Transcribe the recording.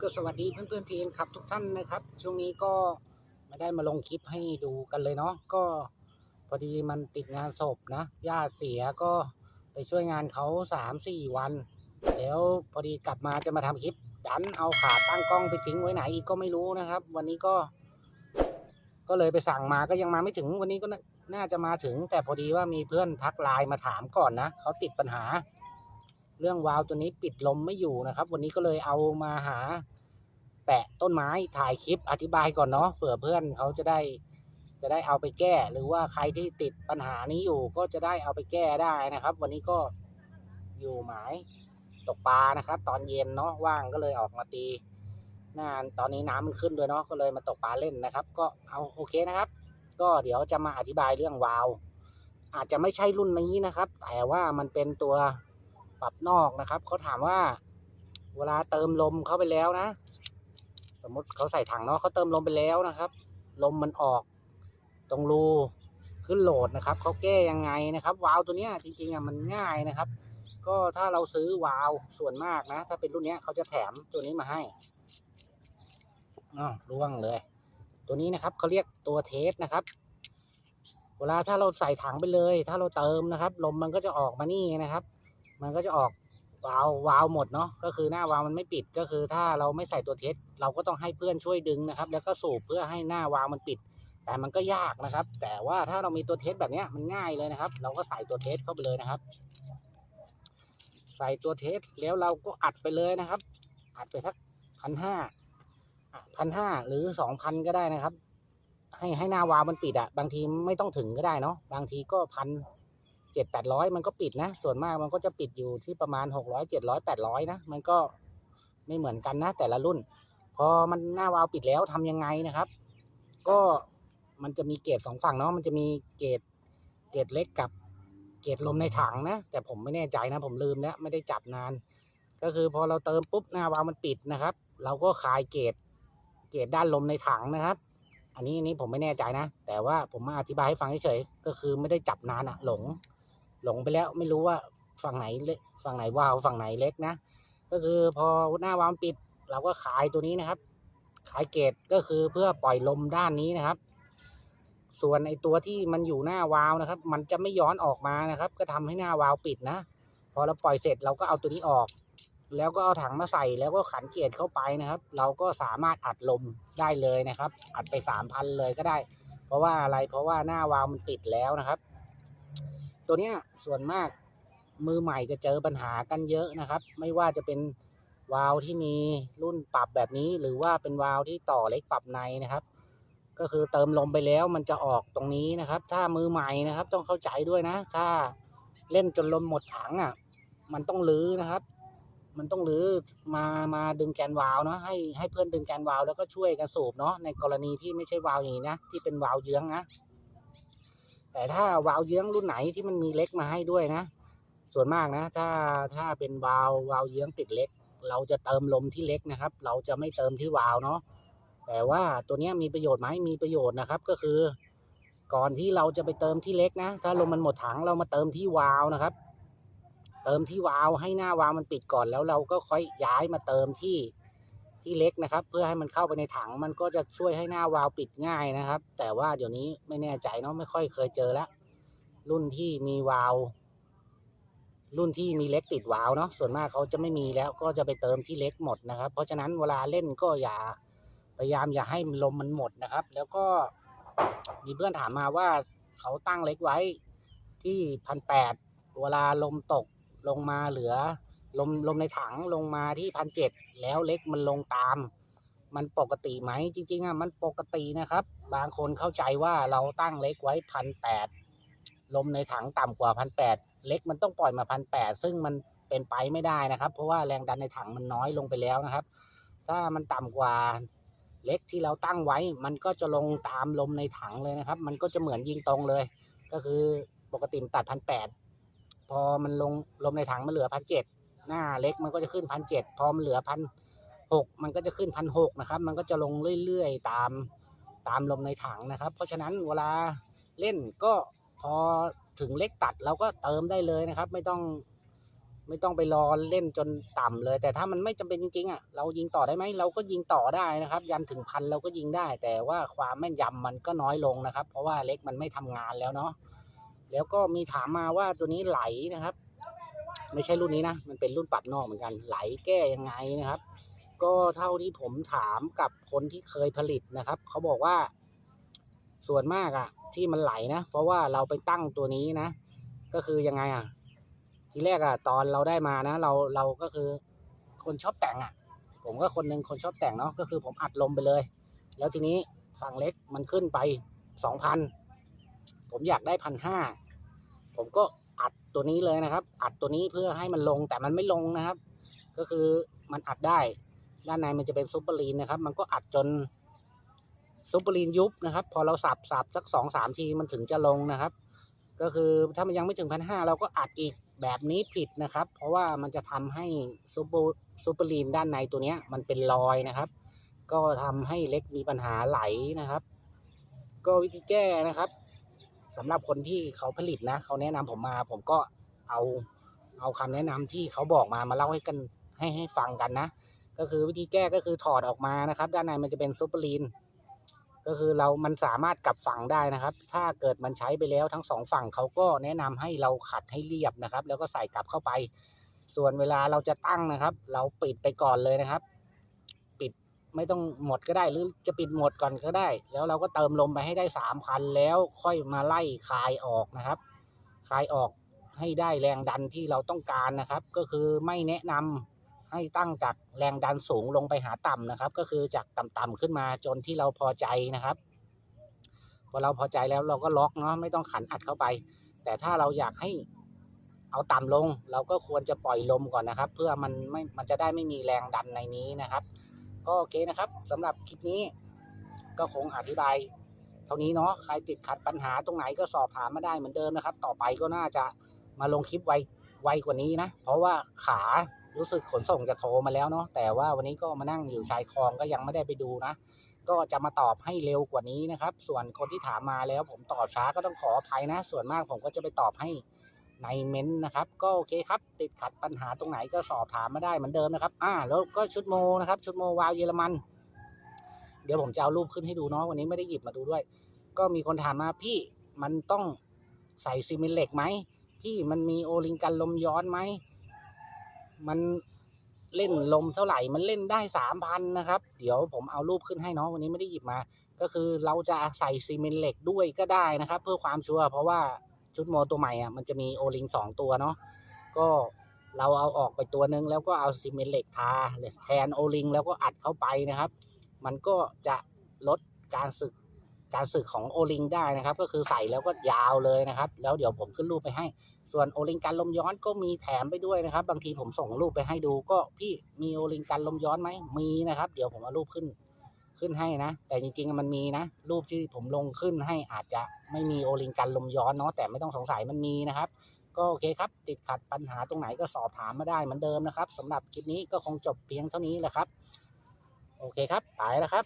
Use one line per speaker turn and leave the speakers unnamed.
ก็สวัสดีเพื่อนๆทีมครับทุกท่านนะครับ ช่วงนี้ก็ไม่ได้มาลงคลิปให้ดูกันเลยเนาะก็พอดีมันติดงานศพนะญาติเสียก็ไปช่วยงานเขาสามสี่วัน แล้วพอดีกลับมาจะมาทำคลิป ดันเอาขาตั้งกล้องไปทิ้งไว้ไหนอีกก็ไม่รู้นะครับ วันนี้ก็ ก็เลยไปสั่งมาก็ยังมาไม่ถึงวันนี้ก็น่าจะมาถึง แต่พอดีว่ามีเพื่อนทักไลน์มาถามก่อนนะเขาติดปัญหา เรื่องวาล์วตัวนี้ปิดลมไม่อยู่นะครับ วันนี้ก็เลยเอามาหาแปะต้นไม้ถ่ายคลิปอธิบายก่อนเนาะเผื่อเพื่อนเขาจะได้จะได้เอาไปแก้ หรือว่าใครที่ติดปัญหานี้อยู่ก็จะได้เอาไปแก้ได้นะครับ วันนี้ก็อยู่หมายตกปลานะครับ ตอนเย็นเนาะว่างก็เลยออกมาตีน้าตอนนี้น้ำมันขึ้นด้วยเนาะก็เลยมาตกปลาเล่นนะครับ ก็เอาโอเคนะครับ ก็เดี๋ยวจะมาอธิบายเรื่องวาล์วอาจจะไม่ใช่รุ่นนี้นะครับ แต่ว่ามันเป็นตัว ปรับนอกนะครับเขาถามว่า เวลาเติมลมเข้าไปแล้วนะ สมมติเขาใส่ถังเนาะเขาเติมลมไปแล้วนะครับ ลมมันออก ตรงรูขึ้นโหลดนะครับเขาแก้ยังไงนะครับ วาล์วตัวเนี้ยจริงๆอะมันง่ายนะครับ ก็ถ้าเราซื้อวาล์วส่วนมากนะ ถ้าเป็นรุ่นเนี้ยเขาจะแถมตัวนี้มาให้อ๋อร่วงเลย ตัวนี้นะครับเขาเรียกตัวเทสนะครับ เวลาถ้าเราใส่ถังไปเลย ถ้าเราเติมนะครับ ลมมันก็จะออกมานี่นะครับ มันก็จะออกวาล์ววาล์วหมดเนาะก็คือหน้าวาล์วมันไม่ปิดก็คือถ้าเราไม่ใส่ตัวเทสเราก็ต้องให้เพื่อนช่วยดึงนะครับ แล้วก็สูบเพื่อให้หน้าวาล์วมันปิด แต่มันก็ยากนะครับ แต่ว่าถ้าเรามีตัวเทสแบบนี้มันง่ายเลยนะครับ เราก็ใส่ตัวเทสเข้าไปเลยนะครับ ใส่ตัวเทสแล้วเราก็อัดไปเลยนะครับ อัดไปสักพันห้าพันห้าหรือสองพันก็ได้นะครับ ให้ให้หน้าวาล์วมันปิดอะบางทีไม่ต้องถึงก็ได้เนาะบางทีก็พัน เจ็ดแปดร้อยมันก็ปิดนะ ส่วนมากมันก็จะปิดอยู่ที่ประมาณหกร้อยเจ็ดร้อยแปดร้อยนะ มันก็ไม่เหมือนกันนะแต่ละรุ่น พอมันหน้าวาล์วปิดแล้วทำยังไงนะครับ ก็มันจะมีเกจสองฝั่งเนาะมันจะมีเกจเกจเล็กกับเกจลมในถังนะ แต่ผมไม่แน่ใจนะผมลืมแล้วไม่ได้จับนาน ก็คือพอเราเติมปุ๊บหน้าวาล์วมันปิดนะครับ เราก็คลายเกจเกจด้านลมในถังนะครับอันนี้อันนี้ผมไม่แน่ใจนะ แต่ว่าผมมาอธิบายให้ฟังเฉยๆก็คือไม่ได้จับนานอะหลง หลงไปแล้วไม่รู้ว่าฝั่งไหนเล็กฝั่งไหนวาวฝั่งไหนเล็กนะ ก็คือพอหน้าวาวปิด เราก็ขายตัวนี้นะครับ ขายเกตก็คือเพื่อปล่อยลมด้านนี้นะครับ ส่วนไอตัวที่มันอยู่หน้าวาวนะครับ มันจะไม่ย้อนออกมานะครับ ก็ทำให้หน้าวาวปิดนะ พอเราปล่อยเสร็จเราก็เอาตัวนี้ออก แล้วก็เอาถังมาใส่แล้วก็ขันเกตเข้าไปนะครับ เราก็สามารถอัดลมได้เลยนะครับ อัดไปสามพันเลยก็ได้ เพราะว่าอะไรเพราะว่าหน้าวาวมันปิดแล้วนะครับ ตัวเนี้ยส่วนมากมือใหม่จะเจอปัญหากันเยอะนะครับ ไม่ว่าจะเป็นวาล์วที่มีรุ่นปรับแบบนี้ หรือว่าเป็นวาล์วที่ต่อเล็กปรับในนะครับ ก็คือเติมลมไปแล้วมันจะออกตรงนี้นะครับ ถ้ามือใหม่นะครับต้องเข้าใจด้วยนะ ถ้าเล่นจนลมหมดถังอะ มันต้องลื้อนะครับ มันต้องลื้อมามาดึงแกนวาล์วเนาะให้ให้เพื่อนดึงแกนวาล์วแล้วก็ช่วยกันสูบเนาะในกรณีที่ไม่ใช่วาล์วอย่างนี้นะที่เป็นวาล์วเยื้องนะ แต่ถ้าวาล์วเยื้องรุ่นไหนที่มันมีเล็กมาให้ด้วยนะ ส่วนมากนะ ถ้าถ้าเป็นวาล์ววาล์วเยื้องติดเล็ก เราจะเติมลมที่เล็กนะครับ เราจะไม่เติมที่วาล์วเนาะแต่ว่าตัวนี้มีประโยชน์ไหมมีประโยชน์นะครับ ก็คือ ก่อนที่เราจะไปเติมที่เล็กนะ ถ้าลมมันหมดถังเรามาเติมที่วาล์วนะครับ เติมที่วาล์วให้หน้าวาล์วมันปิดก่อนแล้วเราก็ค่อยย้ายมาเติมที่ ที่เล็กนะครับ เพื่อให้มันเข้าไปในถังมันก็จะช่วยให้หน้าวาล์วปิดง่ายนะครับ แต่ว่าเดี๋ยวนี้ไม่แน่ใจเนาะไม่ค่อยเคยเจอแล้วรุ่นที่มีวาล์วรุ่นที่มีเล็กติดวาล์วเนาะส่วนมากเขาจะไม่มีแล้วก็จะไปเติมที่เล็กหมดนะครับ เพราะฉะนั้นเวลาเล่นก็อย่าพยายามอย่าให้ลมมันหมดนะครับ แล้วก็มีเพื่อนถามมาว่าเขาตั้งเล็กไว้ที่พันแปดเวลาลมตกลงมาเหลือ ลมลมในถังลงมาที่พันเจ็ดแล้วเล็กมันลงตาม มันปกติไหมจริง ๆอะมันปกตินะครับ บางคนเข้าใจว่าเราตั้งเล็กไว้พันแปดลมในถังต่ำกว่าพันแปดเล็กมันต้องปล่อยมาพันแปดซึ่งมันเป็นไปไม่ได้นะครับ เพราะว่าแรงดันในถังมันน้อยลงไปแล้วนะครับ ถ้ามันต่ำกว่าเล็กที่เราตั้งไว้ มันก็จะลงตามลมในถังเลยนะครับ มันก็จะเหมือนยิงตรงเลย ก็คือปกติมันตัดพันแปดพอมันลงลมในถังมันเหลือพันเจ็ด หน้าเล็กมันก็จะขึ้นพันเจ็ดพอมันเหลือพันหกมันก็จะขึ้นพันหกนะครับ มันก็จะลงเรื่อยๆ ตามตามลมในถังนะครับ เพราะฉะนั้นเวลาเล่นก็พอถึงเล็กตัดเราก็เติมได้เลยนะครับ ไม่ต้องไม่ต้องไปรอเล่นจนต่ำเลย แต่ถ้ามันไม่จำเป็นจริงๆอะเรายิงต่อได้ไหมเราก็ยิงต่อได้นะครับ ยันถึงพันเราก็ยิงได้ แต่ว่าความแม่นยำมันก็น้อยลงนะครับ เพราะว่าเล็กมันไม่ทำงานแล้วเนาะแล้วก็มีถามมาว่าตัวนี้ไหลนะครับ ไม่ใช่รุ่นนี้นะ มันเป็นรุ่นปัดนอกเหมือนกัน ไหลแก้ยังไงนะครับ ก็เท่าที่ผมถามกับคนที่เคยผลิตนะครับ เขาบอกว่า ส่วนมากอะที่มันไหลนะ เพราะว่าเราไปตั้งตัวนี้นะ ก็คือยังไงอะทีแรกอะตอนเราได้มานะ เราเราก็คือคนชอบแต่งอะผมก็คนหนึ่งคนชอบแต่งเนาะ ก็คือผมอัดลมไปเลย แล้วทีนี้ฝั่งเล็กมันขึ้นไปสองพัน ผมอยากได้พันห้า ผมก็ ตัวนี้เลยนะครับ อัดตัวนี้เพื่อให้มันลงแต่มันไม่ลงนะครับ ก็คือมันอัดได้ ด้านในมันจะเป็นซูเปอร์ลีนนะครับ มันก็อัดจนซูเปอร์ลีนยุบนะครับ พอเราสับสับสักสองสามทีมันถึงจะลงนะครับ ก็คือถ้ามันยังไม่ถึงพันห้าเราก็อัดอีกแบบนี้ผิดนะครับ เพราะว่ามันจะทำให้ซูเปอร์ซูเปอร์ลีนด้านในตัวเนี้ยมันเป็นรอยนะครับ ก็ทำให้เล็กมีปัญหาไหลนะครับ ก็วิธีแก้นะครับ สำหรับคนที่เขาผลิตนะเขาแนะนำผมมา ผมก็เอาเอาคำแนะนำที่เขาบอกมามาเล่าให้กันให้ให้ฟังกันนะ ก็คือวิธีแก้ก็คือถอดออกมานะครับ ด้านในมันจะเป็นซูเปอร์ลีนก็คือเรามันสามารถกลับฝั่งได้นะครับ ถ้าเกิดมันใช้ไปแล้วทั้งสองฝั่งเขาก็แนะนำให้เราขัดให้เรียบนะครับ แล้วก็ใส่กลับเข้าไป ส่วนเวลาเราจะตั้งนะครับ เราปิดไปก่อนเลยนะครับ ไม่ต้องหมดก็ได้หรือจะปิดหมดก่อนก็ได้ แล้วเราก็เติมลมไปให้ได้สามพันแล้วค่อยมาไล่คลายออกนะครับคลายออกให้ได้แรงดันที่เราต้องการนะครับ ก็คือไม่แนะนำให้ตั้งจากแรงดันสูงลงไปหาต่ำนะครับ ก็คือจากต่ำๆขึ้นมาจนที่เราพอใจนะครับพอเราพอใจแล้วเราก็ล็อกเนาะไม่ต้องขันอัดเข้าไป แต่ถ้าเราอยากให้เอาต่ำลง เราก็ควรจะปล่อยลมก่อนนะครับ เพื่อมันไม่มันจะได้ไม่มีแรงดันในนี้นะครับ ก็โอเคนะครับสำหรับคลิปนี้ ก็คงอธิบาย เท่านี้เนาะใครติดขัดปัญหาตรงไหนก็สอบถามมาได้เหมือนเดิมนะครับ ต่อไปก็น่าจะมาลงคลิปไวไวกว่านี้นะ เพราะว่าขารู้สึกขนส่งจะโทรมาแล้วเนาะแต่ว่าวันนี้ก็มานั่งอยู่ชายคลองก็ยังไม่ได้ไปดูนะ ก็จะมาตอบให้เร็วกว่านี้นะครับ ส่วนคนที่ถามมาแล้วผมตอบช้าก็ต้องขออภัยนะ ส่วนมากผมก็จะไปตอบให้ ในเม้นนะครับ ก็โอเคครับ ติดขัดปัญหาตรงไหนก็สอบถามมาได้เหมือนเดิมนะครับ อ่า แล้วก็ชุดโมนะครับ ชุดโมวาวเยอรมัน เดี๋ยวผมจะเอารูปขึ้นให้ดูเนาะวันนี้ไม่ได้หยิบมาดูด้วย ก็มีคนถามมาพี่มันต้องใส่ซีเมนต์เหล็กไหมพี่มันมีโอลิงกันลมย้อนไหมมันเล่นลมเท่าไหร่มันเล่นได้สามพันนะครับ เดี๋ยวผมเอารูปขึ้นให้เนาะวันนี้ไม่ได้หยิบมา ก็คือเราจะใส่ซีเมนต์เหล็กด้วยก็ได้นะครับ เพื่อความชัวร์เพราะว่า ชุดโมตัวใหม่อะมันจะมีโอลิงสองตัวเนาะก็เราเอาออกไปตัวนึง แล้วก็เอาซีเมนต์เหล็กทาแทนโอลิงแล้วก็อัดเข้าไปนะครับ มันก็จะลดการสึกการสึกของโอลิงได้นะครับ ก็คือใส่แล้วก็ยาวเลยนะครับ แล้วเดี๋ยวผมขึ้นรูปไปให้ ส่วนโอลิงกันลมย้อนก็มีแถมไปด้วยนะครับ บางทีผมส่งรูปไปให้ดู ก็พี่มีโอลิงกันลมย้อนไหมมีนะครับ เดี๋ยวผมเอารูปขึ้น ขึ้นให้นะ แต่จริงๆมันมีนะ รูปที่ผมลงขึ้นให้อาจจะไม่มีโอลิงกันลมย้อนเนาะแต่ไม่ต้องสงสัยมันมีนะครับ ก็โอเคครับ ติดขัดปัญหาตรงไหนก็สอบถามมาได้เหมือนเดิมนะครับสำหรับคลิปนี้ก็คงจบเพียงเท่านี้แหละครับ โอเคครับไปแล้วครับ